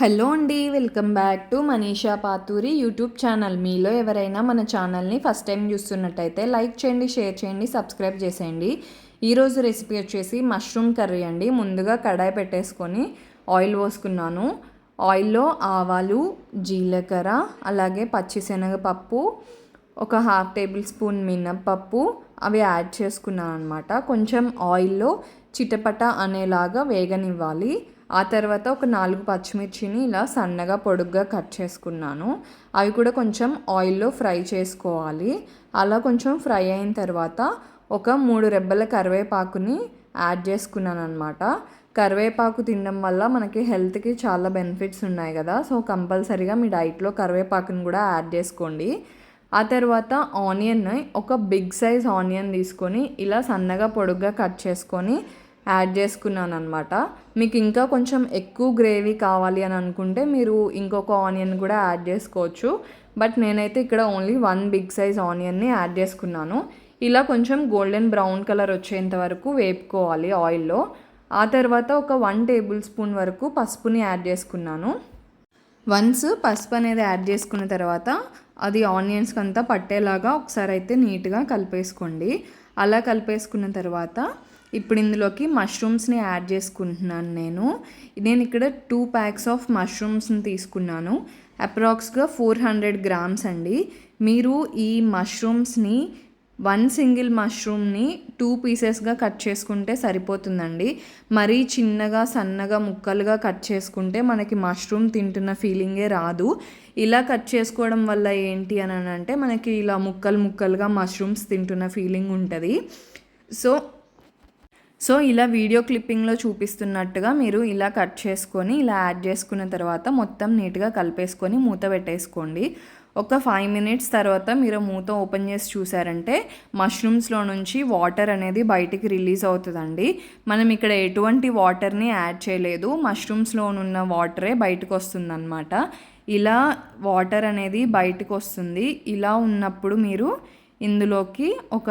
Hello అండి welcome back to Manisha Pathuri YouTube channel. మీలో ఎవరైనా మన ఛానల్ని ఫస్ట్ టైం చూస్తున్నట్టయితే లైక్ చేయండి షేర్ చేయండి సబ్స్క్రైబ్ చేసేయండి. ఈరోజు రెసిపీ వచ్చేసి మష్రూమ్ కర్రీ అండి. ముందుగా కడాయి పెట్టేసుకొని ఆయిల్ పోసుకున్నాను. ఆయిల్లో ఆవాలు జీలకర్ర అలాగే పచ్చిశనగపప్పు ఒక హాఫ్ టేబుల్ స్పూన్ మినప్పప్పు అవి యాడ్ చేసుకున్నాను అనమాట కొంచెం ఆయిల్లో చిటపట అనేలాగా వేగనివ్వాలి. ఆ తర్వాత ఒక నాలుగు పచ్చిమిర్చిని ఇలా సన్నగా పొడుగ్గా కట్ చేసుకున్నాను. అవి కూడా కొంచెం ఆయిల్లో ఫ్రై చేసుకోవాలి. అలా కొంచెం ఫ్రై అయిన తర్వాత ఒక మూడు రెబ్బల కరివేపాకుని యాడ్ చేసుకున్నాను అనమాట కరివేపాకు తినడం వల్ల మనకి హెల్త్కి చాలా బెనిఫిట్స్ ఉన్నాయి కదా. సో కంపల్సరీగా మీ డైట్లో కరివేపాకుని కూడా యాడ్ చేసుకోండి. ఆ తర్వాత ఆనియన్ ఒక బిగ్ సైజ్ ఆనియన్ తీసుకొని ఇలా సన్నగా పొడుగ్గా కట్ చేసుకొని యాడ్ చేసుకున్నాను అనమాట మీకు ఇంకా కొంచెం ఎక్కువ గ్రేవీ కావాలి అని అనుకుంటే మీరు ఇంకొక ఆనియన్ కూడా యాడ్ చేసుకోవచ్చు. బట్ నేనైతే ఇక్కడ ఓన్లీ వన్ బిగ్ సైజ్ ఆనియన్ని యాడ్ చేసుకున్నాను. ఇలా కొంచెం గోల్డెన్ బ్రౌన్ కలర్ వచ్చేంత వరకు వేపుకోవాలి ఆయిల్లో. ఆ తర్వాత ఒక వన్ టేబుల్ స్పూన్ వరకు పసుపుని యాడ్ చేసుకున్నాను. వన్స్ పసుపు అనేది యాడ్ చేసుకున్న తర్వాత అది ఆనియన్స్కి అంతా పట్టేలాగా ఒకసారి అయితే నీట్గా కలిపేసుకోండి. అలా కలిపేసుకున్న తర్వాత ఇప్పుడు ఇందులోకి మష్రూమ్స్ని యాడ్ చేసుకుంటున్నాను నేను. నేను ఇక్కడ టూ ప్యాక్స్ ఆఫ్ మష్రూమ్స్ని తీసుకున్నాను. అప్రాక్స్గా ఫోర్ హండ్రెడ్ గ్రామ్స్ అండి. మీరు ఈ మష్రూమ్స్ని వన్ సింగిల్ మష్రూమ్ని టూ పీసెస్గా కట్ చేసుకుంటే సరిపోతుందండి. మరీ చిన్నగా సన్నగా ముక్కలుగా కట్ చేసుకుంటే మనకి మష్రూమ్ తింటున్న ఫీలింగే రాదు. ఇలా కట్ చేసుకోవడం వల్ల ఏంటి అని అంటే మనకి ఇలా ముక్కలు ముక్కలుగా మష్రూమ్స్ తింటున్న ఫీలింగ్ ఉంటుంది. సో సో ఇలా వీడియో క్లిప్పింగ్లో చూపిస్తున్నట్టుగా మీరు ఇలా కట్ చేసుకొని ఇలా యాడ్ చేసుకున్న తర్వాత మొత్తం నీట్గా కలిపేసుకొని మూత పెట్టేసుకోండి. ఒక ఫైవ్ మినిట్స్ తర్వాత మీరు మూత ఓపెన్ చేసి చూసారంటే మష్రూమ్స్లో నుంచి వాటర్ అనేది బయటికి రిలీజ్ అవుతుందండి. మనం ఇక్కడ ఎటువంటి వాటర్ని యాడ్ చేయలేదు. మష్రూమ్స్లో ఉన్న వాటరే బయటకు వస్తుందన్నమాట. ఇలా వాటర్ అనేది బయటకు వస్తుంది. ఇలా ఉన్నప్పుడు మీరు ఇందులోకి ఒక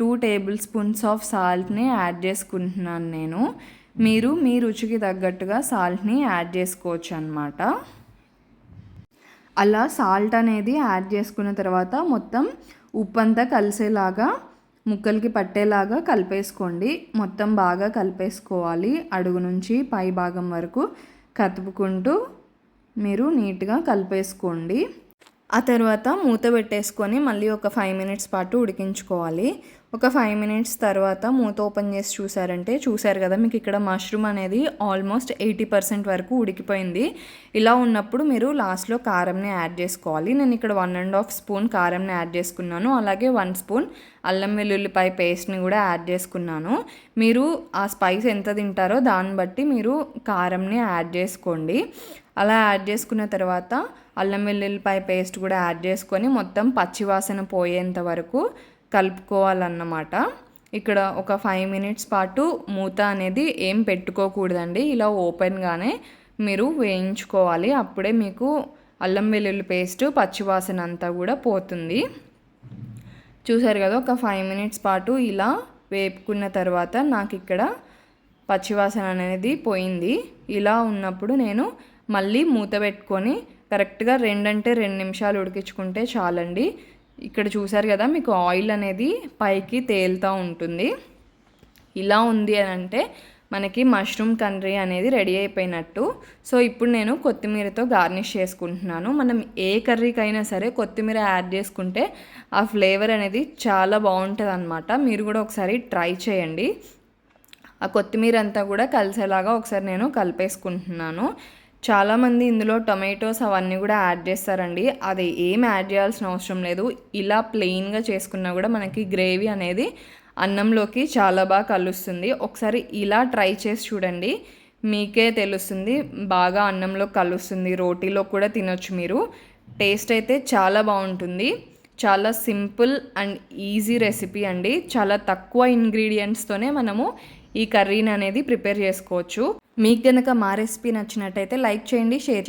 టూ టేబుల్ స్పూన్స్ ఆఫ్ సాల్ట్ని యాడ్ చేసుకుంటున్నాను నేను. మీరు మీ రుచికి తగ్గట్టుగా సాల్ట్ని యాడ్ చేసుకోవచ్చు అనమాట అలా సాల్ట్ అనేది యాడ్ చేసుకున్న తర్వాత మొత్తం ఉప్పు అంతా కలిసేలాగా ముక్కలకి పట్టేలాగా కలిపేసుకోండి. మొత్తం బాగా కలిపేసుకోవాలి. అడుగు నుంచి పై భాగం వరకు కతుపుకుంటూ మీరు నీట్గా కలిపేసుకోండి. ఆ తర్వాత మూత పెట్టేసుకొని మళ్ళీ ఒక ఫైవ్ మినిట్స్ పాటు ఉడికించుకోవాలి. ఒక ఫైవ్ మినిట్స్ తర్వాత మూత ఓపెన్ చేసి చూసారంటే చూసారు కదా మీకు ఇక్కడ మష్రూమ్ అనేది ఆల్మోస్ట్ ఎయిటీ పర్సెంట్ వరకు ఉడికిపోయింది. ఇలా ఉన్నప్పుడు మీరు లాస్ట్లో కారంని యాడ్ చేసుకోవాలి. నేను ఇక్కడ వన్ అండ్ హాఫ్ స్పూన్ కారంని యాడ్ చేసుకున్నాను. అలాగే వన్ స్పూన్ అల్లం వెల్లుల్లిపాయ పేస్ట్ని కూడా యాడ్ చేసుకున్నాను. మీరు ఆ స్పైస్ ఎంత తింటారో దాన్ని బట్టి మీరు కారంని యాడ్ చేసుకోండి. అలా యాడ్ చేసుకున్న తర్వాత అల్లం వెల్లుల్లిపాయ పేస్ట్ కూడా యాడ్ చేసుకొని మొత్తం పచ్చివాసన పోయేంత వరకు కలుపుకోవాలన్నమాట. ఇక్కడ ఒక ఫైవ్ మినిట్స్ పాటు మూత అనేది ఏం పెట్టుకోకూడదండి. ఇలా ఓపెన్గానే మీరు వేయించుకోవాలి. అప్పుడే మీకు అల్లం వెల్లుల్లి పేస్ట్ పచ్చివాసన అంతా కూడా పోతుంది. చూసారు కదా ఒక ఫైవ్ మినిట్స్ పాటు ఇలా వేపుకున్న తర్వాత నాకు ఇక్కడ పచ్చివాసన అనేది పోయింది. ఇలా ఉన్నప్పుడు నేను మళ్ళీ మూత పెట్టుకొని కరెక్ట్గా రెండంటే రెండు నిమిషాలు ఉడికించుకుంటే చాలండి. ఇక్కడ చూసారు కదా మీకు ఆయిల్ అనేది పైకి తేలుతూ ఉంటుంది. ఇలా ఉంది అని అంటే మనకి మష్రూమ్ కర్రీ అనేది రెడీ అయిపోయినట్టు. సో ఇప్పుడు నేను కొత్తిమీరతో గార్నిష్ చేసుకుంటున్నాను. మనం ఏ కర్రీకైనా సరే కొత్తిమీర యాడ్ చేసుకుంటే ఆ ఫ్లేవర్ అనేది చాలా బాగుంటుంది అనమాట మీరు కూడా ఒకసారి ట్రై చేయండి. ఆ కొత్తిమీర అంతా కూడా కలిసేలాగా ఒకసారి నేను కలిపేసుకుంటున్నాను. చాలామంది ఇందులో టొమాటోస్ అవన్నీ కూడా యాడ్ చేస్తారండి. అది ఏం యాడ్ చేయాల్సిన అవసరం లేదు. ఇలా ప్లెయిన్గా చేసుకున్నా కూడా మనకి గ్రేవీ అనేది అన్నంలోకి చాలా బాగా కలుస్తుంది. ఒకసారి ఇలా ట్రై చేసి చూడండి. మీకే తెలుస్తుంది. బాగా అన్నంలో కలుస్తుంది. రోటీలో కూడా తినొచ్చు మీరు. టేస్ట్ అయితే చాలా బాగుంటుంది. చాలా సింపుల్ అండ్ ఈజీ రెసిపీ అండి. చాలా తక్కువ ఇంగ్రీడియంట్స్తోనే మనము ఈ కర్రీని అనేది ప్రిపేర్ చేసుకోవచ్చు. మీకు కనుక మా రెసిపీ నచ్చినట్టయితే లైక్ చేయండి షేర్ చేయండి.